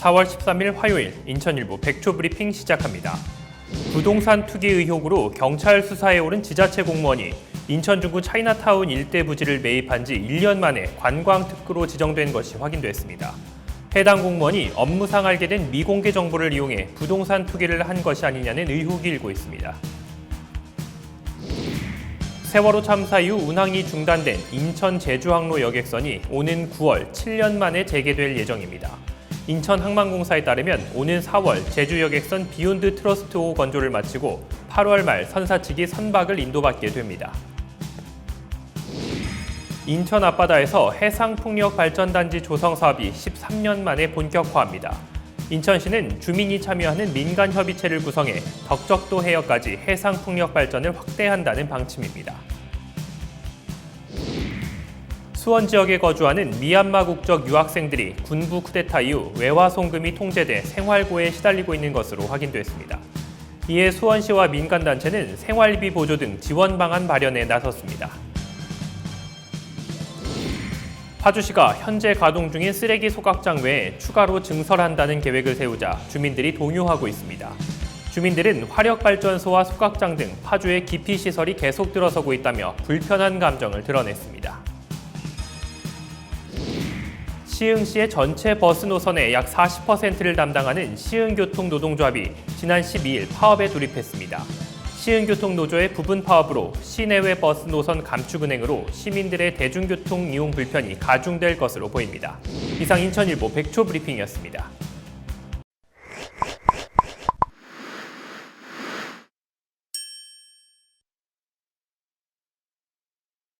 4월 13일 화요일 인천일보 백초 브리핑 시작합니다. 부동산 투기 의혹으로 경찰 수사에 오른 지자체 공무원이 인천 중구 차이나타운 일대 부지를 매입한 지 1년 만에 관광 특구로 지정된 것이 확인됐습니다. 해당 공무원이 업무상 알게 된 미공개 정보를 이용해 부동산 투기를 한 것이 아니냐는 의혹이 일고 있습니다. 세월호 참사 이후 운항이 중단된 인천 제주항로 여객선이 오는 9월 7년 만에 재개될 예정입니다. 인천항만공사에 따르면 오는 4월 제주 여객선 비욘드 트러스트 5 건조를 마치고 8월 말 선사 측이 선박을 인도받게 됩니다. 인천 앞바다에서 해상풍력발전단지 조성 사업이 13년 만에 본격화합니다. 인천시는 주민이 참여하는 민간협의체를 구성해 덕적도 해역까지 해상풍력 발전을 확대한다는 방침입니다. 수원 지역에 거주하는 미얀마 국적 유학생들이 군부 쿠데타 이후 외화 송금이 통제돼 생활고에 시달리고 있는 것으로 확인됐습니다. 이에 수원시와 민간단체는 생활비 보조 등 지원 방안 마련에 나섰습니다. 파주시가 현재 가동 중인 쓰레기 소각장 외에 추가로 증설한다는 계획을 세우자 주민들이 동요하고 있습니다. 주민들은 화력발전소와 소각장 등 파주의 기피 시설이 계속 들어서고 있다며 불편한 감정을 드러냈습니다. 시흥시의 전체 버스 노선의 약 40%를 담당하는 시흥교통 노동조합이 지난 12일 파업에 돌입했습니다. 시흥교통 노조의 부분 파업으로 시내외 버스 노선 감축 은행으로 시민들의 대중교통 이용 불편이 가중될 것으로 보입니다. 이상 인천일보 백초 브리핑이었습니다.